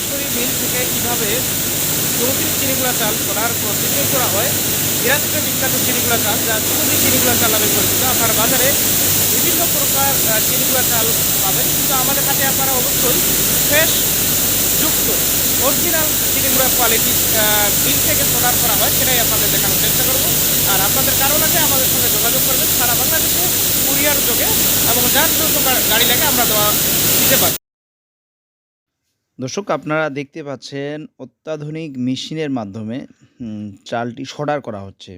Factory মিল থেকে কীভাবে চৌধুরী চিনিগুলা চাল করার প্রসেসিং করা হয় দিনাজপুরে বিখ্যাত চিনিগুলা চাল, যা চৌধুরী চিনিগুলা চাল নামে পরিচিত। আপনার বাজারে বিভিন্ন প্রকার চিনিগুলা চাল পাবেন। কিন্তু আমাদের হাতে আপনারা অবশ্যই ফ্রেশ যুক্ত, অরিজিনাল চিনিগুড়া কোয়ালিটি বিল থেকে প্রদান করা হয়, সেটাই আপনাদের দেখানোর চেষ্টা করব। আর আপনাদের কারও লাগে আমাদের সঙ্গে যোগাযোগ করবেন। সারা বাংলাদেশে কুরিয়ার যোগে এবং যার জন্য গাড়ি লাগে আমরা দেওয়া দিতে পারি। দর্শক, আপনারা দেখতে পাচ্ছেন অত্যাধুনিক মেশিনের মাধ্যমে চালটি সর্ডার করা হচ্ছে।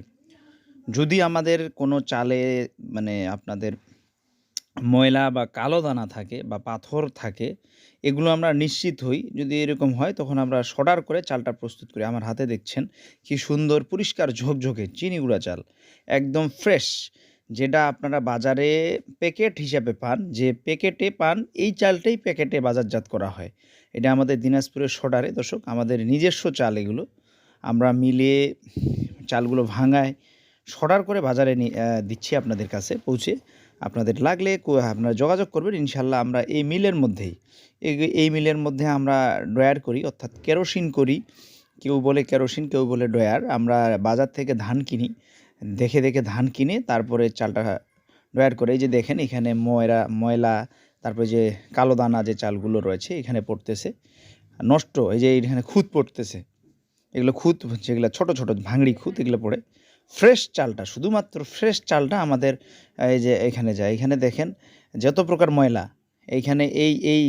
যদি আমাদের কোনো চালে মানে আপনাদের ময়লা বা কালো দানা থাকে বা পাথর থাকে, এগুলো আমরা নিশ্চিত হই। যদি এরকম হয়, তখন আমরা সর্ডার করে চালটা প্রস্তুত করি। আমার হাতে দেখছেন কি সুন্দর পরিষ্কার ঝকঝকে চিনি গুঁড়া চাল, একদম ফ্রেশ। যেটা আপনারা বাজারে প্যাকেট হিসাবে পান, যে প্যাকেটে পান, এই চালটাই প্যাকেটে বাজারজাত করা হয়। এটা আমাদের দিনাজপুরের সর্ডারে দর্শক, আমাদের নিজস্ব চাল এগুলো। আমরা মিলে চালগুলো ভাঙায় সর্ডার করে বাজারে দিচ্ছি আপনাদের কাছে পৌঁছে। আপনাদের লাগলে আপনারা যোগাযোগ করবেন, ইনশাল্লাহ আমরা এই মিলের মধ্যেই। এই- এই মিলের মধ্যে আমরা ড্রয়ার করি, অর্থাৎ কেরোসিন করি। কেউ বলে কেরোসিন, কেউ বলে ড্রয়ার। আমরা বাজার থেকে ধান কিনি দেখে দেখে ধান কিনে তারপরে চালটা ড্রয়ার করে, এই যে দেখেন এখানে ময়রা, ময়লা, তারপরে যে কালো দানা যে চালগুলো রয়েছে এখানে পড়তেছে। নষ্ট, এই যে এখানে খুঁত পড়তেছে। এগুলো খুঁত যেগুলো ছোট ছোট ভাঙড়ি খুঁত, এগুলো পড়ে। ফ্রেশ চালটা, শুধুমাত্র ফ্রেশ চালটা আমাদের, এই যে এখানে যায়। এখানে দেখেন যত প্রকার ময়লা, এইখানে এই এই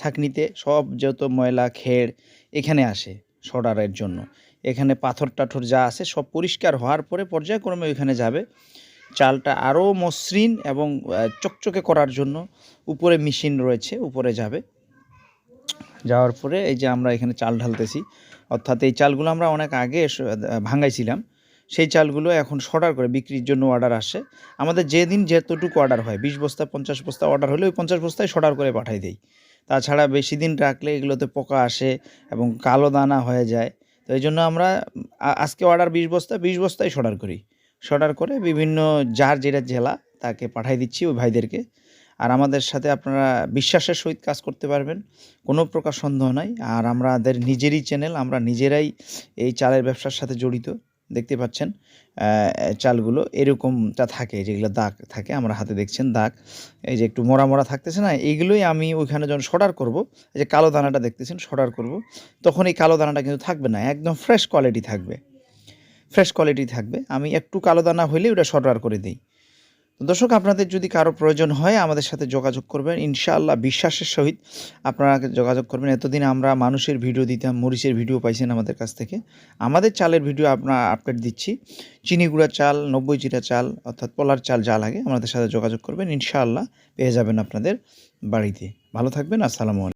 ছাকনিতে সব যত ময়লা, খেড় এখানে আসে। সর্ডারের জন্য। এখানে পাথর টাথর যা আছে সব পরিষ্কার হওয়ার পরে পর্যায়ক্রমে ওইখানে যাবে। চালটা আরও মসৃণ এবং চকচকে করার জন্য উপরে মেশিন রয়েছে, উপরে যাবে। যাওয়ার পরে এই যে আমরা এখানে চাল ঢালতেছি, অর্থাৎ এই চালগুলো আমরা অনেক আগে ভাঙাইছিলাম। সেই চালগুলো এখন সর্ডার করে বিক্রির জন্য অর্ডার আসে আমাদের যেদিন যেতটুকু অর্ডার হয়, বিশ বস্তা, পঞ্চাশ বস্তা অর্ডার হলে ওই পঞ্চাশ বস্তায় সর্ডার করে পাঠাই দেই। তাছাড়া বেশি দিন রাখলে এগুলোতে পোকা আসে এবং কালো দানা হয়ে যায়। তো এই জন্য আমরা আজকে অর্ডার বিশ বস্তা, বিশ বস্তায় সর্ডার করি। সর্ডার করে বিভিন্ন যার যেটা জেলা তাকে পাঠাই দিচ্ছি ওই ভাইদেরকে। আর আমাদের সাথে আপনারা বিশ্বাসের সহিত কাজ করতে পারবেন, কোনো প্রকার সন্দেহ নাই। আর আমাদের নিজেরই চ্যানেল আমরা নিজেরাই এই চালের ব্যবসার সাথে জড়িত। দেখতে পাচ্ছেন চালগুলো এরকমটা থাকে, যেগুলো দাগ থাকে। আমরা হাতে দেখছেন দাগ। এই যে একটু মোড়া মোড়া থাকতেছে না, এইগুলোই আমি ওইখানে যখন সর্ডার করব, এই যে কালো দানাটা দেখতেছেন সর্ডার করব, তখন এই কালো দানাটা কিন্তু থাকবে না, একদম ফ্রেশ কোয়ালিটি থাকবে। ফ্রেশ কোয়ালিটি থাকবে। আমি একটু কালো দানা হইলে ওটা সর্ডার করে দিই। দর্শক, আপনাদের যদি কারও প্রয়োজন হয়, আমাদের সাথে যোগাযোগ করবেন। ইনশাআল্লাহ বিশ্বাসের সহিত আপনারা যোগাযোগ করবেন। এতদিন আমরা মানুষের ভিডিও দিতাম, মরিচের ভিডিও পাইছেন আমাদের কাছ থেকে। আমাদের চালের ভিডিও আপনার আপডেট দিচ্ছি। চিনি গুঁড়া চাল, নব্বই জিরা চাল, অর্থাৎ পোলার চাল যা লাগে, আমাদের সাথে যোগাযোগ করবেন। ইনশাআল্লাহ পেয়ে যাবেন আপনাদের বাড়িতে। ভালো থাকবেন, আসসালামু আলাইকুম।